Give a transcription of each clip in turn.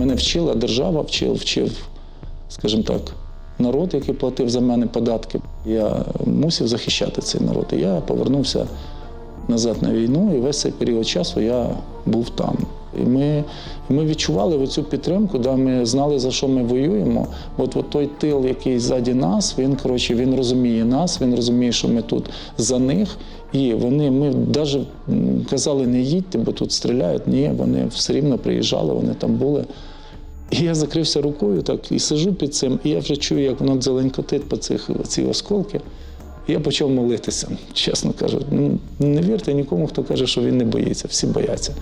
Мене вчила держава, вчив, вчив, скажімо так, народ, який платив за мене податки. Я мусив захищати цей народ. І я повернувся назад на війну, і весь цей період часу я був там. І ми, ми відчували цю підтримку, да, ми знали, за що ми воюємо. От, от той тил, який ззаді нас, він коротше, він розуміє нас, він розуміє, що ми тут за них. І вони, ми навіть казали, не їдьте, бо тут стріляють. Ні, вони все рівно приїжджали, вони там були. І я закрився рукою так і сижу під цим, і я вже чую, як воно дзеленькотить по цих ці осколки. І я почав молитися, чесно кажу. Ну, не вірте нікому, хто каже, що він не боїться. Всі бояться.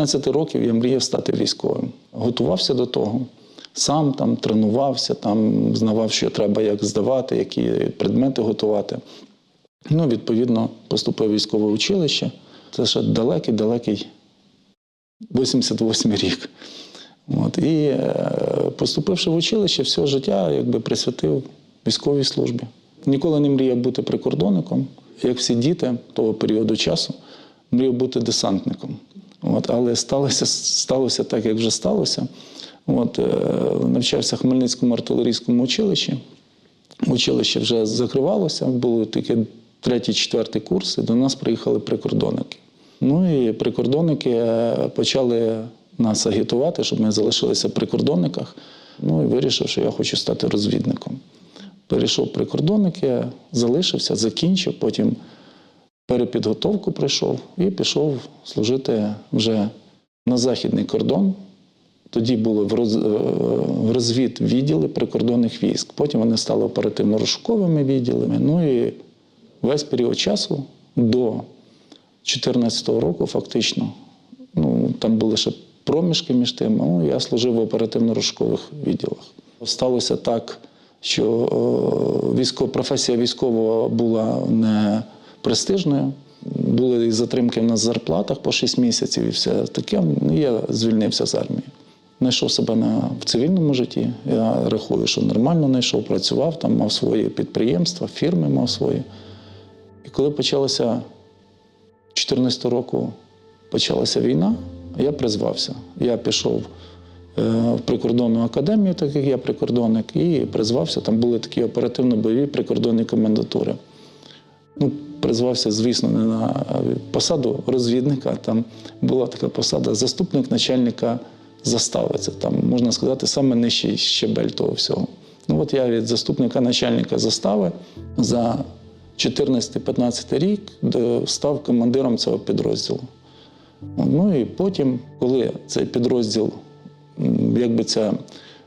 15 років я мріяв стати військовим. Готувався до того. Сам там тренувався, там знавав, що треба як здавати, які предмети готувати. Ну, відповідно, поступив в військове училище. Це ще далекий, далекий 88 рік. От. І е, поступивши в училище, все життя якби присвятив військовій службі. Ніколи не мріяв бути прикордонником, як всі діти того періоду часу, мріяв бути десантником. От. Але сталося, сталося так, як вже сталося. От, е, навчався в Хмельницькому артилерійському училищі. Училище вже закривалося, були тільки третій, четвертий курс, і до нас приїхали прикордонники. Ну і прикордонники е, почали нас агітувати, щоб ми залишилися в прикордонниках. Ну і вирішив, що я хочу стати розвідником. Перейшов в прикордонники, залишився, закінчив, потім перепідготовку пройшов і пішов служити вже на західний кордон. Тоді були в роз- в розвід відділи прикордонних військ. Потім вони стали оперативно-розшуковими відділами. Ну і весь період часу до 2014 року, фактично, ну там були ще проміжки між тим. Ну, я служив в оперативно-розшукових відділах. Сталося так, що е, військо, професія військового була не престижною. Були і затримки в нас в зарплатах по 6 місяців і все таке. Ну, Я звільнився з армії. Знайшов себе на, в цивільному житті. Я рахую, що нормально знайшов, працював, там мав свої підприємства, фірми мав свої. І коли почалася 2014 року почалася війна, я призвався. Я пішов е, в прикордонну академію, так як я прикордонник, і призвався. Там були такі оперативно-бойові прикордонні комендатури. Призвався, звісно, не на посаду розвідника. Там була така посада заступник начальника застави. Це там, можна сказати, саме нижчий щебель того всього. Ну от я від заступника начальника застави за 14-15 рік став командиром цього підрозділу. Ну і потім, коли цей підрозділ, якби ця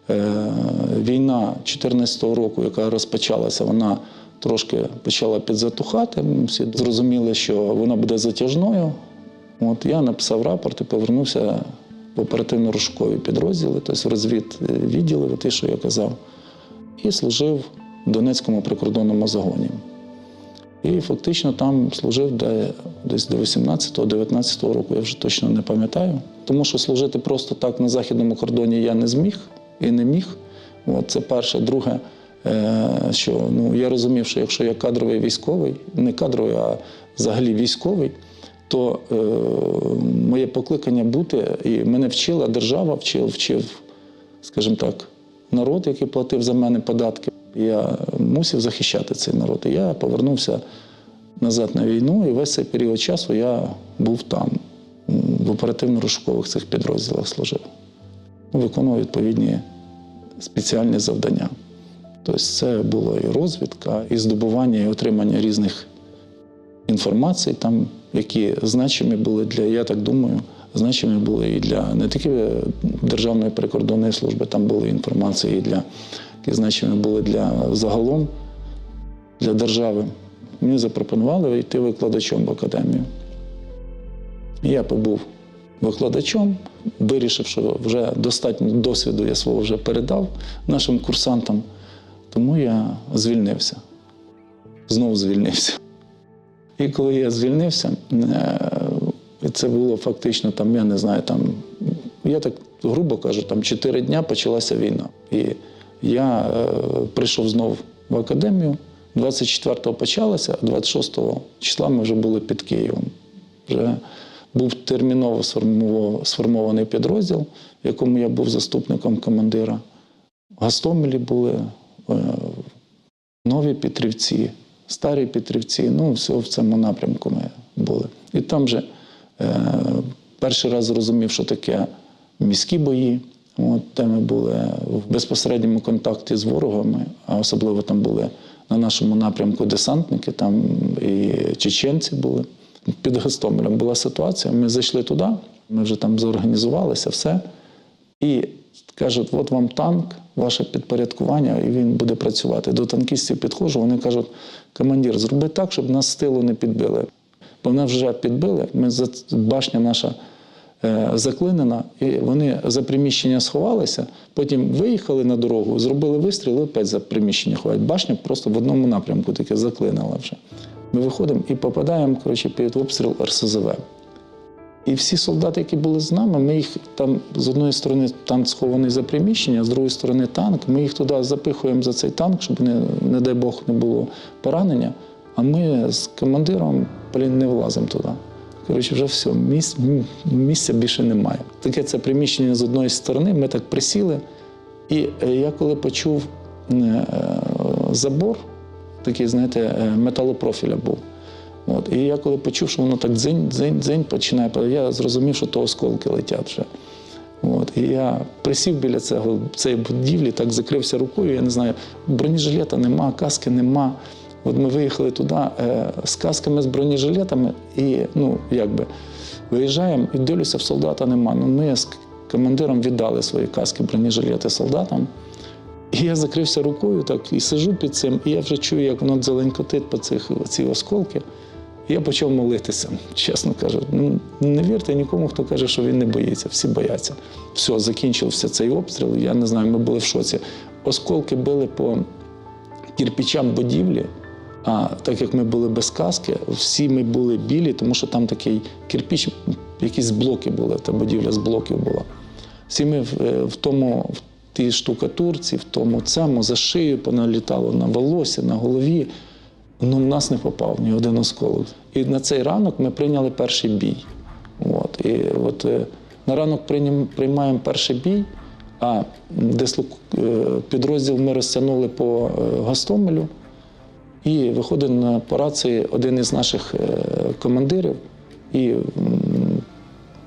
е, війна 2014 року, яка розпочалася, вона трошки почала підзатухати. Всі зрозуміли, що вона буде затяжною. От я написав рапорт і повернувся в оперативно-розшукові підрозділи, тобто в розвід е, відділи, те, що я казав, і служив в Донецькому прикордонному загоні. І фактично там служив де, десь до 18-19 року, я вже точно не пам'ятаю. Тому що служити просто так на західному кордоні я не зміг і не міг. От, це перше. Друге, що ну, я розумів, що якщо я кадровий військовий, не кадровий, а взагалі військовий, то е, моє покликання бути, і мене вчила держава, вчив, вчив, скажімо так, народ, який платив за мене податки. Я мусив захищати цей народ. І я повернувся назад на війну, і весь цей період часу я був там, в оперативно-розшукових цих підрозділах служив. Ну, Виконував відповідні спеціальні завдання. Тобто це було і розвідка, і здобування, і отримання різних інформацій, там, які значимі були для, я так думаю, значимі були і для не тільки Державної прикордонної служби, там були інформації і для, які значимі були для загалом, для держави. Мені запропонували йти викладачом в академію. Я побув викладачом, вирішив, що вже достатньо досвіду я свого вже передав нашим курсантам, тому я звільнився. Знову звільнився. І коли я звільнився, е, це було фактично там, я не знаю, там, я так грубо кажу, там чотири дня почалася війна. І Я е, прийшов знов в академію. 24-го почалося, а 26-го числа ми вже були під Києвом. Вже був терміново сформований підрозділ, в якому я був заступником командира. Гастомелі були нові Петрівці, старі Петрівці. Ну, все в цьому напрямку ми були. І там же е, перший раз зрозумів, що таке міські бої. От, де ми були в безпосередньому контакті з ворогами, а особливо там були на нашому напрямку десантники, там і чеченці були. Під Гостомелем була ситуація. Ми зайшли туди, ми вже там зорганізувалися, все. І кажуть, от вам танк, ваше підпорядкування, і він буде працювати. До танкістів підходжу, вони кажуть, командир, зроби так, щоб нас з тилу не підбили. Бо нас вже підбили, ми башня наша е, заклинена, і вони за приміщення сховалися, потім виїхали на дорогу, зробили вистріл, і опять за приміщення ховають. Башня просто в одному напрямку таке заклинила вже. Ми виходимо і попадаємо коротше, під обстріл РСЗВ. І всі солдати, які були з нами, ми їх там з одної сторони танк схований за приміщення, з другої сторони танк. Ми їх туди запихуємо за цей танк, щоб не, не дай Бог не було поранення. А ми з командиром блін, не влазимо туди. Коротше, вже все, місць, місця більше немає. Таке це приміщення з одної сторони, ми так присіли. І е, я коли почув е, забор, такий, знаєте, е, металопрофіля був. От. І я коли почув, що воно так дзинь, дзинь, дзинь починає, я зрозумів, що то осколки летять вже. От. І я присів біля цього, цієї будівлі, так закрився рукою, я не знаю, бронежилета нема, каски нема. От ми виїхали туди е, з касками, з бронежилетами, і ну, якби виїжджаємо і дивлюся, в солдата нема. Ну, ми з командиром віддали свої каски, бронежилети солдатам. І я закрився рукою так і сижу під цим, і я вже чую, як воно дзеленькотить по цих ці осколки. Я почав молитися, чесно кажу. Ну, не вірте нікому, хто каже, що він не боїться. Всі бояться. Все, закінчився цей обстріл. Я не знаю, ми були в шоці. Осколки били по кірпічам будівлі. А так як ми були без каски, всі ми були білі, тому що там такий кирпіч, якісь блоки були, та будівля з блоків була. Всі ми в, е, в тому, в тій штукатурці, в тому цьому за шию поналітало на волосі, на голові. Ну, в нас не попав ні один осколок. І на цей ранок ми прийняли перший бій. От. І от е, на ранок приймаємо перший бій, а дислок... е, підрозділ ми розтягнули по е, Гостомелю. І виходить на по рації один із наших командирів і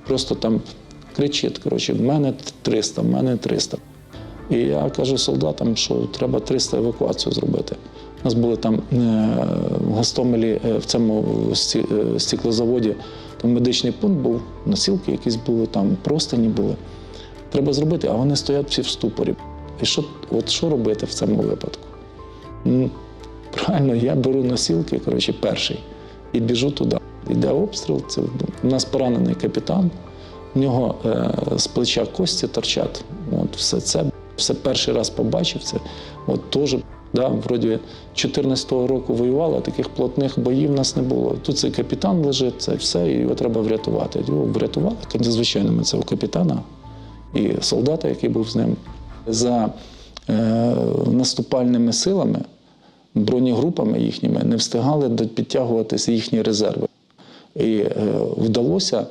просто там кричить: коротше, в мене 300, в мене 300. І я кажу солдатам, що треба 300 евакуацію зробити. У нас були там е, в Гостомелі, е, в цьому е, стеклозаводі, там медичний пункт був, носілки якісь були, там простині були. Треба зробити, а вони стоять всі в ступорі. І що, от що робити в цьому випадку? Правильно, я беру носілки, коротше, перший, і біжу туди. Йде обстріл, це у нас поранений капітан, в нього е, з плеча кості торчать. От все це все перший раз побачив це. От теж, да, вроді 14-го року воювали, а таких плотних боїв в нас не було. Тут цей капітан лежить, це все, і його треба врятувати. Його врятували, звичайно, ми цього капітана і солдата, який був з ним. За е, наступальними силами, бронегрупами їхніми не встигали підтягуватися їхні резерви. І е, вдалося,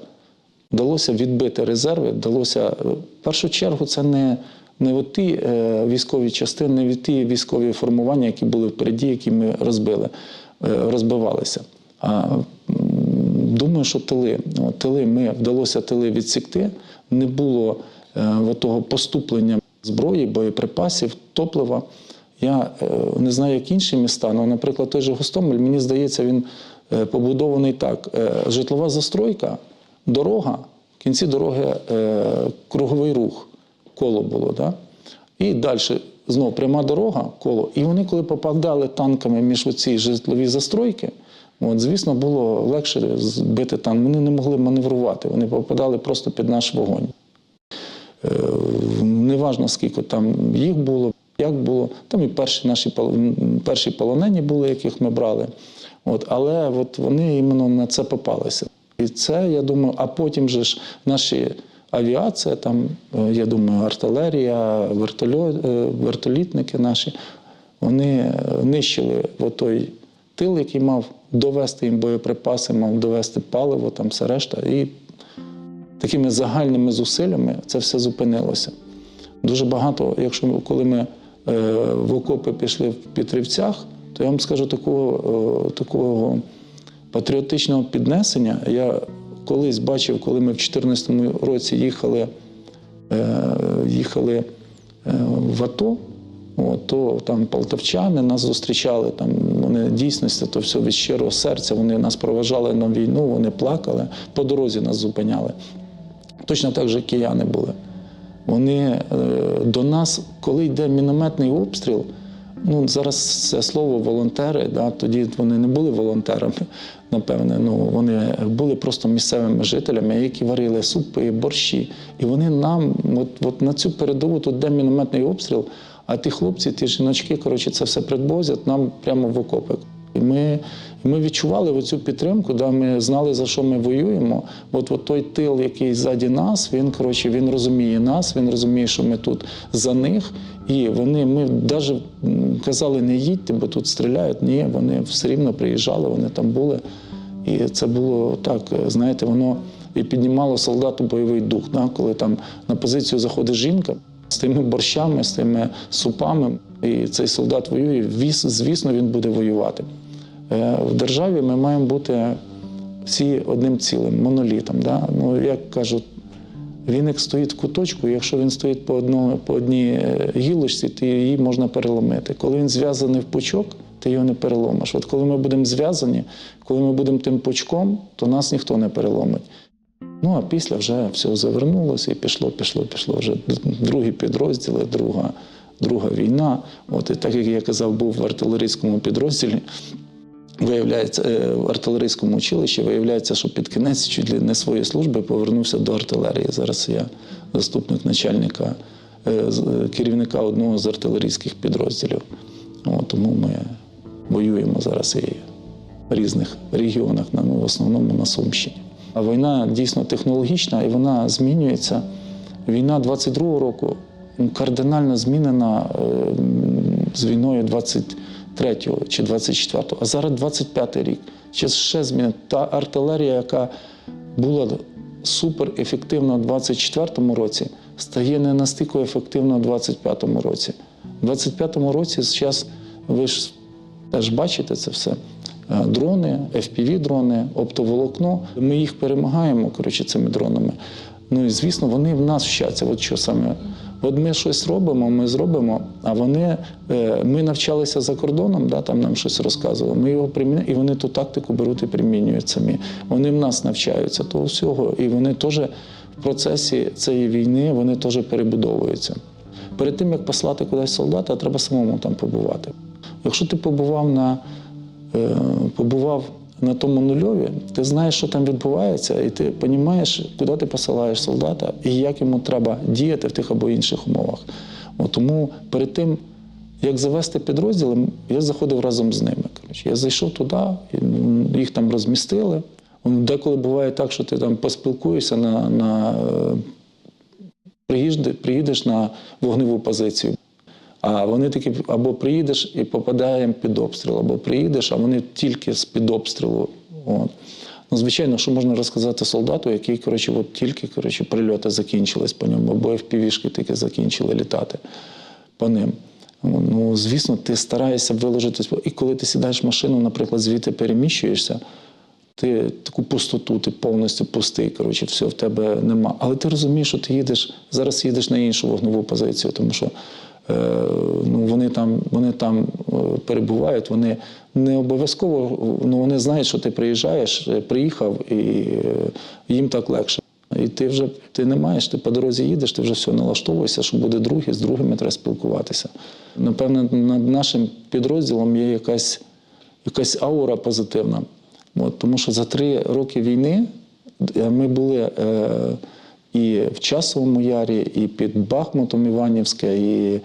вдалося відбити резерви. Вдалося, е, в першу чергу, це не, не от ті е, військові частини, не ті військові формування, які були впереді, які ми розбили, е, розбивалися. А думаю, що тили. Тили ми вдалося тили відсікти. Не було е, того поступлення зброї, боєприпасів, топлива. Я не знаю, як інші міста, але, наприклад, той же Гостомель, мені здається, він побудований так: житлова застройка, дорога, в кінці дороги круговий рух, коло було. Да? І далі знову пряма дорога, коло. І вони, коли попадали танками між оці житлові застройки, от, звісно, було легше збити танк. Вони не могли маневрувати, вони попадали просто під наш вогонь. Е, Неважно, скільки там їх було, як було. Там і перші наші перші полонені були, яких ми брали. От, але от вони іменно на це попалися. І це, я думаю, а потім же ж наші авіація, там, е, я думаю, артилерія, е, вертолітники наші, вони е, нищили той тил, який мав довести їм боєприпаси, мав довести паливо, там все решта. І такими загальними зусиллями це все зупинилося. Дуже багато, якщо коли ми в окопи пішли в Петрівцях, то я вам скажу такого, такого патріотичного піднесення. Я колись бачив, коли ми в 2014 році їхали, е, їхали е, в АТО, то там полтавчани нас зустрічали, там вони дійсності, то все від щирого серця. Вони нас проважали на війну, вони плакали, по дорозі нас зупиняли. Точно так же кияни були. Вони е, до нас, коли йде мінометний обстріл, ну зараз це слово волонтери, да, тоді вони не були волонтерами, напевне. Ну, вони були просто місцевими жителями, які варили супи, борщі. І вони нам, от, от на цю передову, тут де мінометний обстріл, а ті хлопці, ті жіночки, коротше, це все предвозять нам прямо в окопи. І ми, ми відчували оцю підтримку, да, ми знали, за що ми воюємо. От, от той тил, який ззаді нас, він коротше, він розуміє нас, він розуміє, що ми тут за них. І вони, ми навіть казали, не їдьте, бо тут стріляють. Ні, вони все рівно приїжджали, вони там були. І це було так, знаєте, воно і піднімало солдату бойовий дух, да, коли там на позицію заходить жінка з тими борщами, з тими супами, і цей солдат воює, звісно, він буде воювати. Е, В державі ми маємо бути всі одним цілим, монолітом. Да? Ну, як кажуть, віник стоїть в куточку, якщо він стоїть по, одному, по одній е, гілочці, то її можна переломити. Коли він зв'язаний в пучок, ти його не переломиш. От коли ми будемо зв'язані, коли ми будемо тим пучком, то нас ніхто не переломить. Ну а після вже все завернулося і пішло, пішло, пішло. Вже другі підрозділи, друга, друга війна. От і так як я казав, був в артилерійському підрозділі. Виявляється, е, в артилерійському училищі виявляється, що під кінець чуть ли не своєї служби повернувся до артилерії. Зараз я заступник начальника е, е, керівника одного з артилерійських підрозділів. От, тому ми воюємо зараз і в різних регіонах, ну, в основному на Сумщині. А війна дійсно технологічна і вона змінюється. Війна 22-го року кардинально змінена з війною 23-го чи 24-го. А зараз 25-й рік. Ще, ще зміни. Та артилерія, яка була суперефективна в 24-му році, стає не настільки ефективна в 25-му році. У 25-му році зараз ви ж теж бачите це все. Е, Дрони, FPV-дрони, оптоволокно. Ми їх перемагаємо коротше, цими дронами. Ну і звісно, вони в нас вчаться. От що саме. От ми щось робимо, ми зробимо, а вони, е, ми навчалися за кордоном, да, там нам щось розказували. Ми його приміняємо, і вони ту тактику беруть і примінюють самі. Вони в нас навчаються того всього, і вони теж в процесі цієї війни вони теж перебудовуються. Перед тим як послати кудись солдата, треба самому там побувати. Якщо ти побував на е, побував на тому нульові, ти знаєш, що там відбувається, і ти розумієш, куди ти посилаєш солдата і як йому треба діяти в тих або інших умовах. От, тому перед тим, як завести підрозділи, я заходив разом з ними. Я зайшов туди, їх там розмістили. Деколи буває так, що ти там поспілкуєшся на, на е, приїдеш на вогневу позицію. А вони такі або приїдеш і попадаємо під обстріл, або приїдеш, а вони тільки з під обстрілу. От. Ну, звичайно, що можна розказати солдату, який коротше, от тільки коротше, прильоти закінчились по ньому, або FPV-шки тільки закінчили літати по ним. Ну, звісно, ти стараєшся виложитись. І коли ти сідаєш в машину, наприклад, звідти переміщуєшся, ти таку пустоту, ти повністю пустий. Коротше, все в тебе нема. Але ти розумієш, що ти їдеш зараз їдеш на іншу вогневу позицію, тому що ну, вони там, вони там е, перебувають, вони не обов'язково, ну вони знають, що ти приїжджаєш, е, приїхав, і е, їм так легше. І ти вже ти не маєш, ти по дорозі їдеш, ти вже все налаштовуєшся, що буде другий, з другими треба спілкуватися. Напевно, над нашим підрозділом є якась, якась аура позитивна. От, тому що за три роки війни е, ми були е, і в Часовому Ярі, і під Бахмутом Іванівське, і е,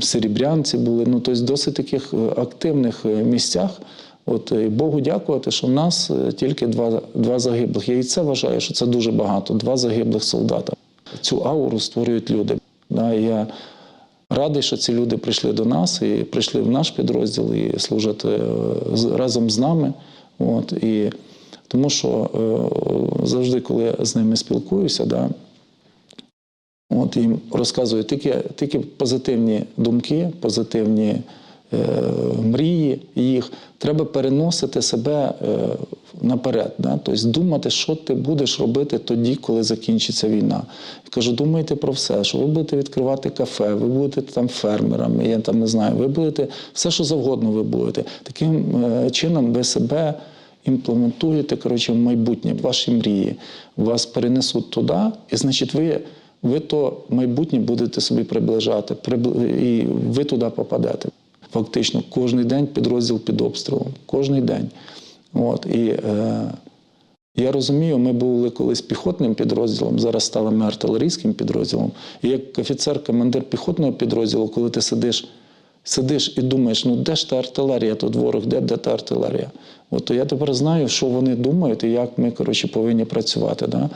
Серебрянці були. Ну, тобто досить таких е, активних е, місцях, От і Богу дякувати, що в нас е, тільки два, два загиблих. Я і це вважаю, що це дуже багато. Два загиблих солдата. Цю ауру створюють люди. Да, я радий, що ці люди прийшли до нас і прийшли в наш підрозділ і служать е, разом з нами. От, і тому що е, завжди, коли я з ними спілкуюся, да, От їм розказую тільки, тільки позитивні думки, позитивні е, мрії їх. Треба переносити себе е, наперед. Да? Тобто думати, що ти будеш робити тоді, коли закінчиться війна. Я кажу, думайте про все, що ви будете відкривати кафе, ви будете там фермерами, я там не знаю, ви будете все, що завгодно ви будете. Таким е, чином ви себе імплементуєте коротше, в майбутнє, ваші мрії. Вас перенесуть туди, і значить, ви, ви то майбутнє будете собі приближати, і ви туди попадете. Фактично, кожен день підрозділ під обстрілом. Кожен день. От, і, е, я розумію, ми були колись піхотним підрозділом, зараз стали ми артилерійським підрозділом. І як офіцер, командир піхотного підрозділу, коли ти сидиш, сидиш і думаєш, ну де ж та артилерія, тут ворог, де, де та артилерія? От то я тепер знаю, що вони думають і як ми коротше, повинні працювати. Да?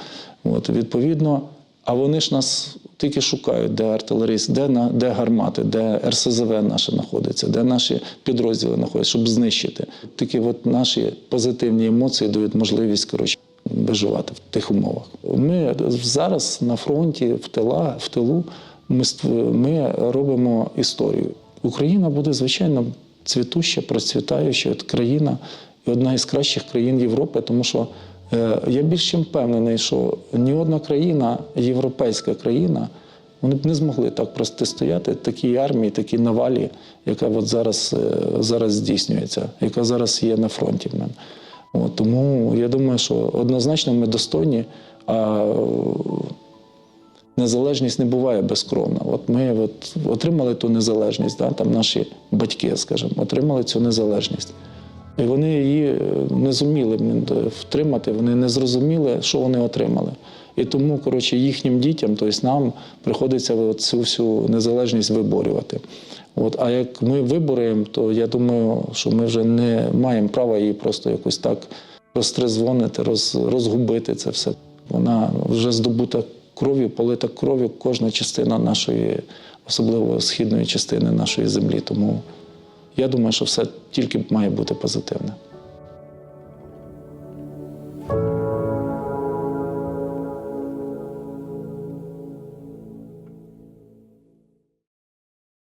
От, відповідно, а вони ж нас тільки шукають, де артилеріст, де, де гармати, де РСЗВ наше знаходиться, де наші підрозділи знаходяться, щоб знищити. Тільки от наші позитивні емоції дають можливість коротше, виживати в тих умовах. Ми зараз на фронті, в тила, в тилу, ми, ми робимо історію. Україна буде, звичайно, цвітуща, процвітаюча країна і одна із кращих країн Європи, тому що е, я більш чим впевнений, що ні одна країна, європейська країна, вони б не змогли так протистояти такій армії, такій навалі, яка от зараз, е, зараз здійснюється, яка зараз є на фронті. От, тому я думаю, що однозначно ми достойні, а незалежність не буває безкровна. От ми от отримали ту незалежність, да, там наші батьки, скажімо, отримали цю незалежність. І вони її е, не зуміли втримати, вони не зрозуміли, що вони отримали. І тому, коротше, їхнім дітям, тобто нам приходиться цю всю незалежність виборювати. От, а як ми виборюємо, то я думаю, що ми вже не маємо права її просто якось так розтрезвонити, роз, розгубити це все. Вона вже здобута кров'ю, полита кров'ю кожна частина нашої, особливо східної частини нашої землі. Тому я думаю, що все тільки має бути позитивне.